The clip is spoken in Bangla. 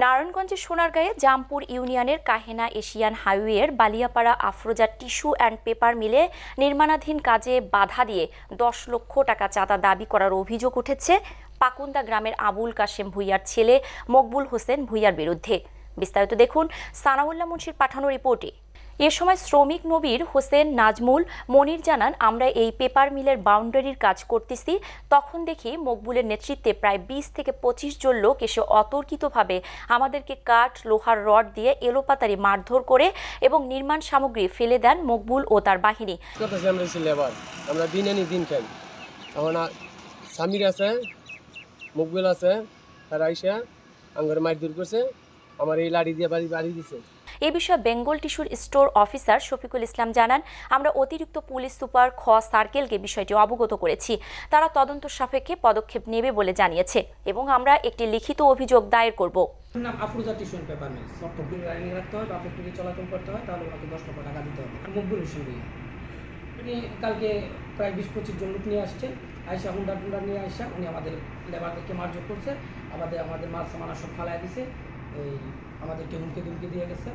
নারায়ণগঞ্জের সোনারগাঁয়ে জামপুর ইউনিয়নের কাহেনা এশিয়ান হাইওয়ের Baliapara Afroza tissue and paper মিলে নির্মাণাধীন কাজে বাধা দিয়ে দশ লক্ষ টাকা চাঁদা দাবি করার অভিযোগ উঠেছে পাকুন্দা গ্রামের আবুল কাশেম ভুইয়ার ছেলে মকবুল হোসেন ভুইয়ার বিরুদ্ধে। বিস্তারিত দেখুন সানাউল্লাহ মুন্সির পাঠানো রিপোর্টে। এ সময় শ্রমিক নবীর হোসেন নাজমুল মনির জানান, আমরা এই পেপার মিলের বাউন্ডারির কাজ করতেছি। তখন দেখি মকবুলের নেতৃত্বে প্রায় বিশ থেকে পঁচিশ জন লোক এসে অতর্কিতভাবে আমাদেরকে কাঠ, লোহার রড দিয়ে এলোপাতারি মারধর করে এবং নির্মাণ সামগ্রী ফেলে দেন মকবুল ও তার বাহিনী। আমরা দিন আনি দিন খাই। এখন আছে, মুকবিল আছে, তারা আইসা আঙ্গর মার দূর করছে। আমার এই লাড়ি দিয়ে বাড়ি বাড়ি দিছে। এ বিষয়ে বেঙ্গল টিস্যুর স্টোর অফিসার শফিকুল ইসলাম জানান আমরা অতিরিক্ত পুলিশ সুপার খ সার্কেলকে বিষয়টি অবগত করেছি। তারা তদন্ত সাপেক্ষে পদক্ষেপ নেবে বলে জানিয়েছে এবং আমরা একটি লিখিত অভিযোগ দায়ের করব। নাম Afroza tuition paper mill software লাইনে রাখতে হয় বা চলাচল করতে হয় তাহলে ওনাকে দশ লক্ষ টাকা দিতে হবে। মকবুল হোসেন উনি কালকে প্রায় বিশ পঁচিশ জন লোক নিয়ে আসছে। আয়সা হুন্ডা টুন্ডা নিয়ে আসা উনি আমাদের লেবারদেরকে মারজোর করছে। আমাদের আমাদের মাছ সামানা সব ফালাই দিছে। এই আমাদেরকে হুমকি দুমকে দিয়ে গেছে।